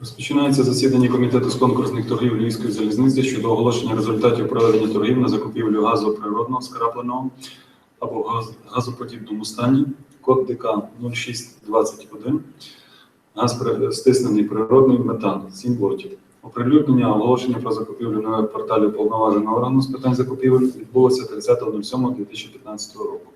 Розпочинається засідання комітету з конкурсних торгів Львівської залізниці щодо оголошення результатів проведення торгів на закупівлю газу природного скрапленого або газоподібному стані. Код ДК 0621. Газ стиснений природний метан 7 лотів. Оприлюднення оголошення про закупівлю на порталі уповноваженого органу з питань закупівель відбулося 30.07.2015 року.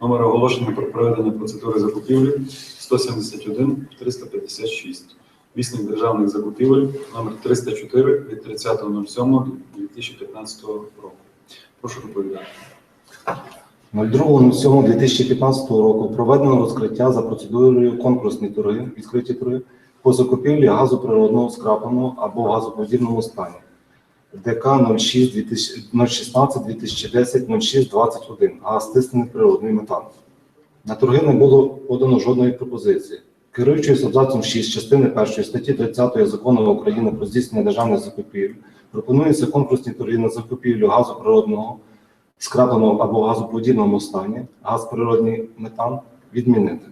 Номер оголошення про проведення процедури закупівлі 171 356. Вісник державних закупівель номер 304 від 30.07.2015 року. Прошу доповідати. 02.07.2015 року проведено розкриття за процедурою конкурсні торги, відкриті торги по закупівлі газу природного скрапленого або в газоподібному стані. ДК 016 2010 06 21 газ стиснений природний метан. На торги не було подано жодної пропозиції. Керуючись абзацом 6 частини 1 статті 30 Закону України про здійснення державних закупівель, пропонується конкурсні торги на закупівлю газу природного скрапленого або газоподібному стані, газ природний метан відмінити.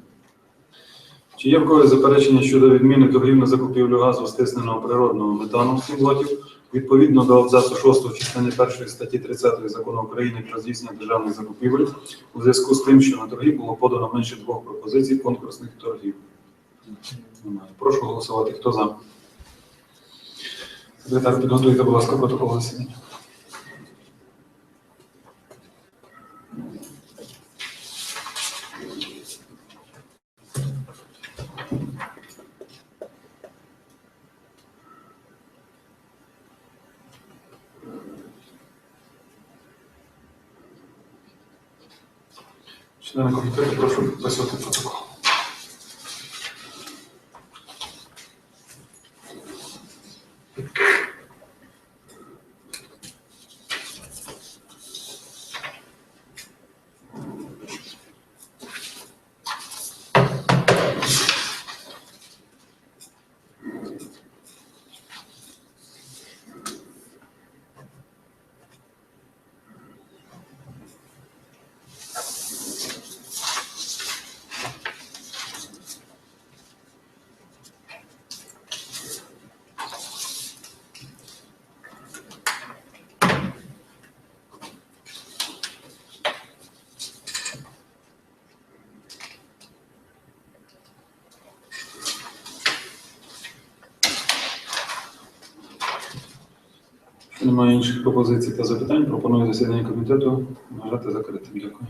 Чи є в когось заперечення щодо відміни торгів на закупівлю газу стисненого природного метану 7 лотів? Відповідно до абзацу 6 частини 1 статті 30 Закону України про здійснення державних закупівель у зв'язку з тим, що на торги було подано менше двох пропозицій конкурсних торгів. Прошу голосувати. Хто за? Секретар, підготуйте, будь ласка, протокол засідання. Члени комітету, прошу підписувати протокол. Якщо немає інших пропозицій та запитань, пропоную засідання комітету вважати закритим. Дякую.